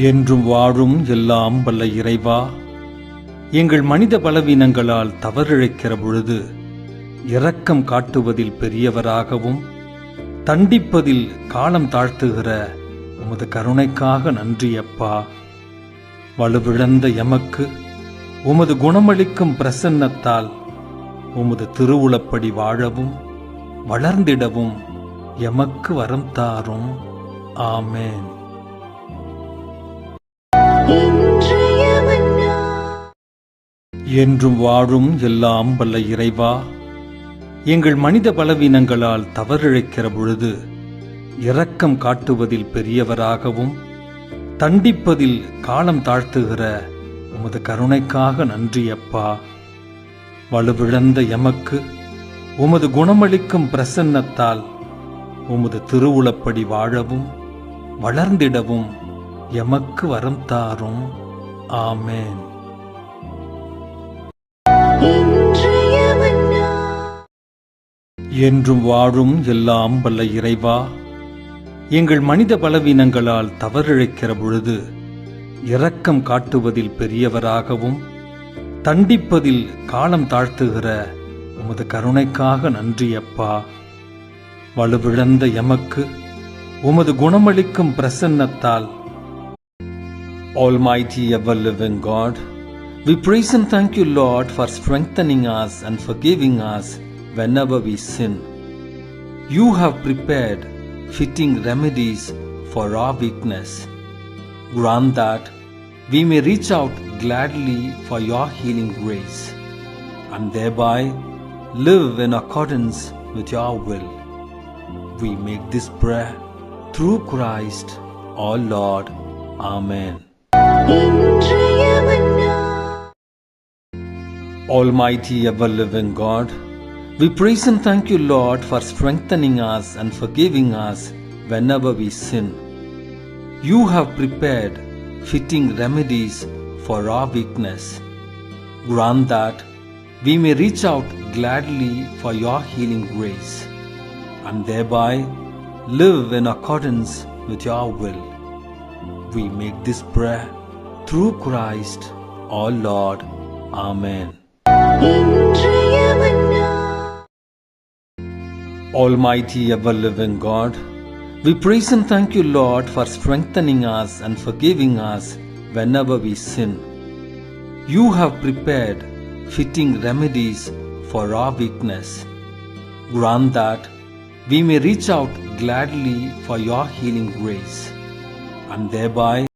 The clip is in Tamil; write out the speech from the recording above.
என்றும் வாழும் எல்லாம் வல்ல இறைவா எங்கள் மனித பலவீனங்களால் தவறிழைக்கிற பொழுது இரக்கம் காட்டுவதில் பெரியவராகவும் தண்டிப்பதில் காலம் தாழ்த்துகிற உமது கருணைக்காக நன்றி அப்பா. வலுவிழந்த எமக்கு உமது குணமளிக்கும் பிரசன்னத்தால் உமது திருவுளப்படி வாழவும் வளர்ந்திடவும் எமக்கு வரம் தாரும். ஆமேன். என்றும் வாழும் எல்லாம் வல்ல இறைவா எங்கள் மனித பலவீனங்களால் தவறிழைக்கிற பொழுது இரக்கம் காட்டுவதில் பெரியவராகவும் தண்டிப்பதில் காலம் தாழ்த்துகிற உமது கருணைக்காக நன்றி அப்பா வலுவிழந்த எமக்கு உமது குணமளிக்கும் பிரசன்னத்தால் உமது திருவுளப்படி வாழவும் வளர்ந்திடவும் எமக்கு வரம் தாரும். ஆமேன். என்றும் வாழும் எல்லாம் வல்ல இறைவா எங்கள் மனித பலவீனங்களால் தவறிழைக்கிற பொழுது இரக்கம் காட்டுவதில் பெரியவராகவும் தண்டிப்பதில் காலம் தாழ்த்துகிற உமது கருணைக்காக நன்றி அப்பா. வலுவிழந்த எமக்கு உமது குணமளிக்கும் பிரசன்னத்தால் Almighty ever living God, we praise and thank you, Lord, for strengthening us and forgiving us. whenever we sin. You have prepared fitting remedies for our weakness. Grant that we may reach out gladly for your healing grace and thereby live in accordance with your will. We make this prayer through Christ our Lord. Amen. Almighty ever living God, we praise and thank you, Lord, for strengthening us and forgiving us whenever we sin. You have prepared fitting remedies for our weakness. Grant that we may reach out gladly for your healing grace and thereby live in accordance with your will. We make this prayer through Christ our Lord. Amen. Almighty, ever living God, we praise and thank you, Lord, for strengthening us and forgiving us whenever we sin. You have prepared fitting remedies for our weakness. Grant that we may reach out gladly for your healing grace and thereby